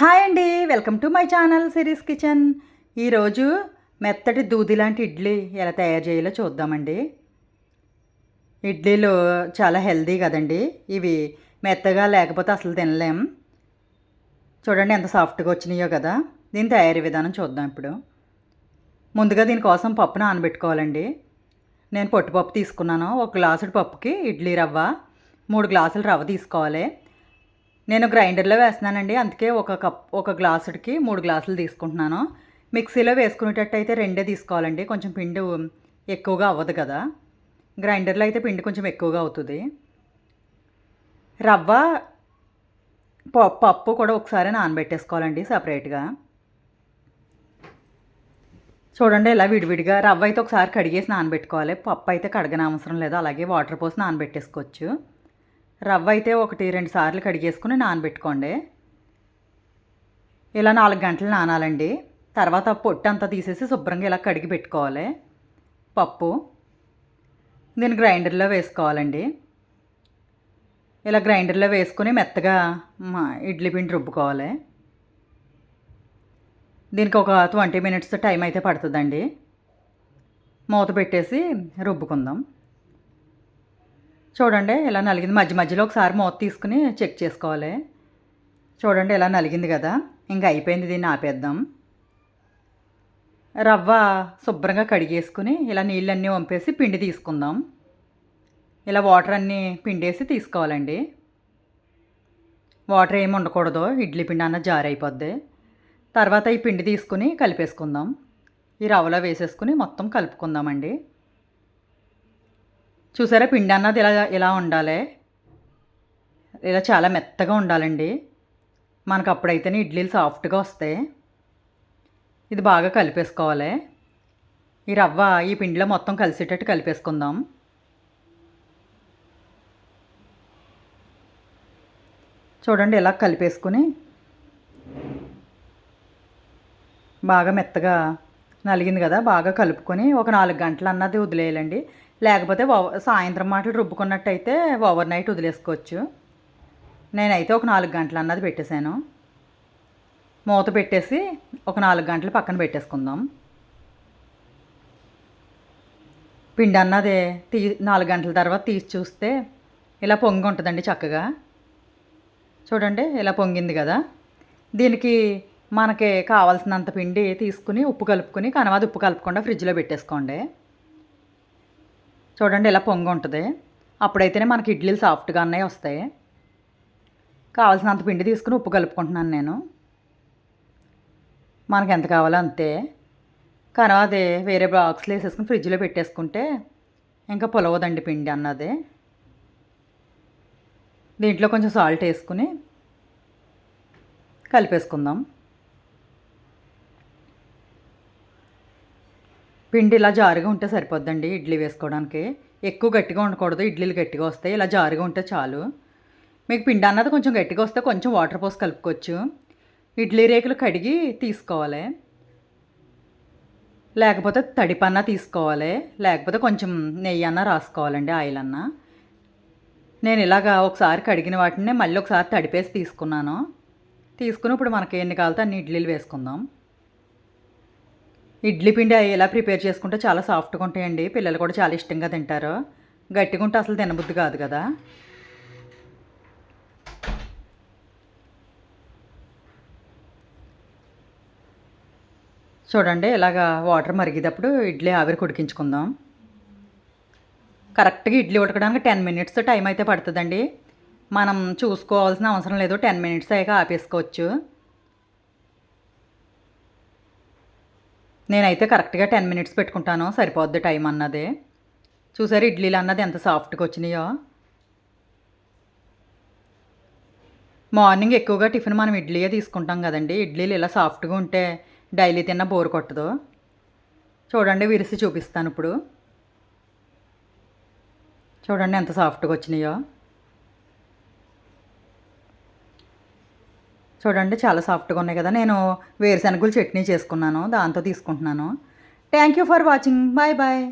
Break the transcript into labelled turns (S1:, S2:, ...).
S1: Hi అండి welcome to my channel series kitchen. ఈరోజు మెత్తటి దూది లాంటి ఇడ్లీ ఎలా తయారు చేయాలో చూద్దామండి. ఇడ్లీలు చాలా హెల్దీ కదండి ఇవి మెత్తగా లేకపోతే అసలు తినలేం. చూడండి ఎంత సాఫ్ట్గా వచ్చినాయో కదా దీని తయారీ విధానం చూద్దాం ఇప్పుడు. ముందుగా దీనికోసం పప్పు నానబెట్టుకోవాలండి. నేను పొట్టుపప్పు తీసుకున్నాను ఒక గ్లాసుడు పప్పుకి ఇడ్లీ రవ్వ మూడు గ్లాసులు రవ్వ తీసుకోవాలి. నేను గ్రైండర్లో వేస్తున్నానండి. అందుకే ఒక కప్ ఒక గ్లాసుడికి మూడు గ్లాసులు తీసుకుంటున్నాను. మిక్సీలో వేసుకునేటట్టయితే రెండే తీసుకోవాలండి. కొంచెం పిండి ఎక్కువగా అవ్వదు కదా. గ్రైండర్లో అయితే పిండి కొంచెం ఎక్కువగా అవుతుంది. రవ్వ ప- పప్పు కూడా ఒకసారి నానబెట్టేసుకోవాలండి సపరేట్గా. చూడండి ఇలా విడివిడిగా రవ్వ అయితే ఒకసారి కడిగేసి నానబెట్టుకోవాలి. పప్పు అయితే కడగనవసరం లేదు. అలాగే వాటర్ పోసి నానబెట్టేసుకోవచ్చు. రవ్వ అయితే ఒకటి రెండు సార్లు కడిగేసుకుని నానబెట్టుకోండి. ఇలా నాలుగు గంటలు నానాలండి. తర్వాత పొట్టు అంతా తీసేసి శుభ్రంగా ఇలా కడిగి పెట్టుకోవాలి. పప్పు దీన్ని గ్రైండర్లో వేసుకోవాలండి. ఇలా గ్రైండర్లో వేసుకుని మెత్తగా మా ఇడ్లీ పిండి రుబ్బుకోవాలి. దీనికి ఒక ట్వంటీ మినిట్స్ టైం అయితే పడుతుందండి. మూత పెట్టేసి రుబ్బుకుందాం. చూడండి ఇలా నలిగింది. మధ్య మధ్యలో ఒకసారి మూత తీసుకుని చెక్ చేసుకోవాలి. చూడండి ఇలా నలిగింది కదా. ఇంకా అయిపోయింది దీన్ని ఆపేద్దాం. రవ్వ శుభ్రంగా కడిగేసుకుని ఇలా నీళ్ళన్నీ వంపేసి పిండి తీసుకుందాం. ఇలా వాటర్ అన్నీ పిండేసి తీసుకోవాలండి. వాటర్ ఏమి ఉండకూడదు ఇడ్లీ పిండి అన్న జారైపోద్ది తర్వాత ఈ పిండి తీసుకుని కలిపేసుకుందాం. ఈ రవ్వలో వేసేసుకుని మొత్తం కలుపుకుందామండి. చూసారా పిండి అన్నది ఇలా ఇలా ఉండాలి? ఇలా చాలా మెత్తగా ఉండాలండి. మనకు అప్పుడైతేనే ఇడ్లీలు సాఫ్ట్గా వస్తాయి. ఇది బాగా కలిపేసుకోవాలి. ఈ రవ్వ ఈ పిండిలో మొత్తం కలిసేటట్టు కలిపేసుకుందాం. చూడండి ఇలా కలిపేసుకుని బాగా మెత్తగా నలిగింది కదా బాగా కలుపుకొని ఒక నాలుగు గంటలు అన్నది వదిలేయాలండి. లేకపోతే సాయంత్రం మాటలు రుబ్బుకున్నట్టయితే ఓవర్ నైట్ వదిలేసుకోవచ్చు. నేనైతే ఒక నాలుగు గంటలు అన్నది పెట్టేశాను. మూత పెట్టేసి ఒక నాలుగు గంటలు పక్కన పెట్టేసుకుందాం. పిండి అన్నది తీ నాలుగు గంటల తర్వాత తీసి చూస్తే ఇలా పొంగి ఉంటుందండి చక్కగా. చూడండి ఇలా పొంగింది కదా. దీనికి మనకి కావాల్సినంత పిండి తీసుకుని ఉప్పు కలుపుకొని కనవాది ఉప్పు కలపకుండా ఫ్రిడ్జ్లో పెట్టేసుకోండి. చూడండి ఇలా పొంగి ఉంటుంది అప్పుడైతేనే మనకి ఇడ్లీలు సాఫ్ట్గా అన్నవి వస్తాయి. కావాల్సినంత పిండి తీసుకుని ఉప్పు కలుపుకుంటున్నాను నేను. మనకి ఎంత కావాలో అంతే. కానీ అదే వేరే బాక్స్లో వేసేసుకుని ఫ్రిడ్జ్లో పెట్టేసుకుంటే ఇంకా పొలవదండి పిండి అన్నది. దీంట్లో కొంచెం సాల్ట్ వేసుకుని కలిపేసుకుందాం. పిండి ఇలా జారుగా ఉంటే సరిపోద్దండి ఇడ్లీ వేసుకోవడానికి. ఎక్కువ గట్టిగా ఉండకూడదు ఇడ్లీలు గట్టిగా వస్తాయి. ఇలా జారుగా ఉంటే చాలు. మీకు పిండి అన్నది కొంచెం గట్టిగా వస్తే కొంచెం వాటర్ పోసి కలుపుకోవచ్చు. ఇడ్లీ రేకులు కడిగి తీసుకోవాలి. లేకపోతే తడిపన్న తీసుకోవాలి. లేకపోతే కొంచెం నెయ్యి అన్న రాసుకోవాలండి ఆయిల్ అన్న నేను ఇలాగా ఒకసారి కడిగిన వాటిని మళ్ళీ ఒకసారి తడిపేసి తీసుకున్నాను. తీసుకుని ఇప్పుడు మనకి ఎన్ని కావాలితే అన్ని ఇడ్లీలు వేసుకుందాం. ఇడ్లీ పిండి అవి ఎలా ప్రిపేర్ చేసుకుంటే చాలా సాఫ్ట్గా ఉంటాయండి. పిల్లలు కూడా చాలా ఇష్టంగా తింటారు. గట్టిగా ఉంటే అసలు తినబుద్ధి కాదు కదా. చూడండి ఇలాగా వాటర్ మరిగేటప్పుడు ఇడ్లీ ఆవిరి కొడికించుకుందాం కరెక్ట్గా ఇడ్లీ ఉడకడానికి టెన్ మినిట్స్ టైం అయితే పడుతుందండి. మనం చూసుకోవాల్సిన అవసరం లేదు. టెన్ మినిట్స్ అయ్యాక ఆపేసుకోవచ్చు. నేనైతే కరెక్ట్గా టెన్ మినిట్స్ పెట్టుకుంటాను సరిపోద్ది టైం అన్నది. చూసారు ఇడ్లీలు అన్నది ఎంత సాఫ్ట్గా వచ్చినాయో. మార్నింగ్ ఎక్కువగా టిఫిన్ మనం ఇడ్లీయే తీసుకుంటాం కదండి. ఇడ్లీలు ఇలా సాఫ్ట్గా ఉంటే డైలీ తిన్నా బోర్ కొట్టదు. చూడండి విరిసి చూపిస్తాను ఇప్పుడు. చూడండి ఎంత సాఫ్ట్గా వచ్చినాయో. చూడండి చాలా సాఫ్ట్గా ఉన్నాయి కదా. నేను వేరుశనగలు చట్నీ చేసుకున్నాను దాంతో తీసుకుంటున్నాను. Thank you for watching bye bye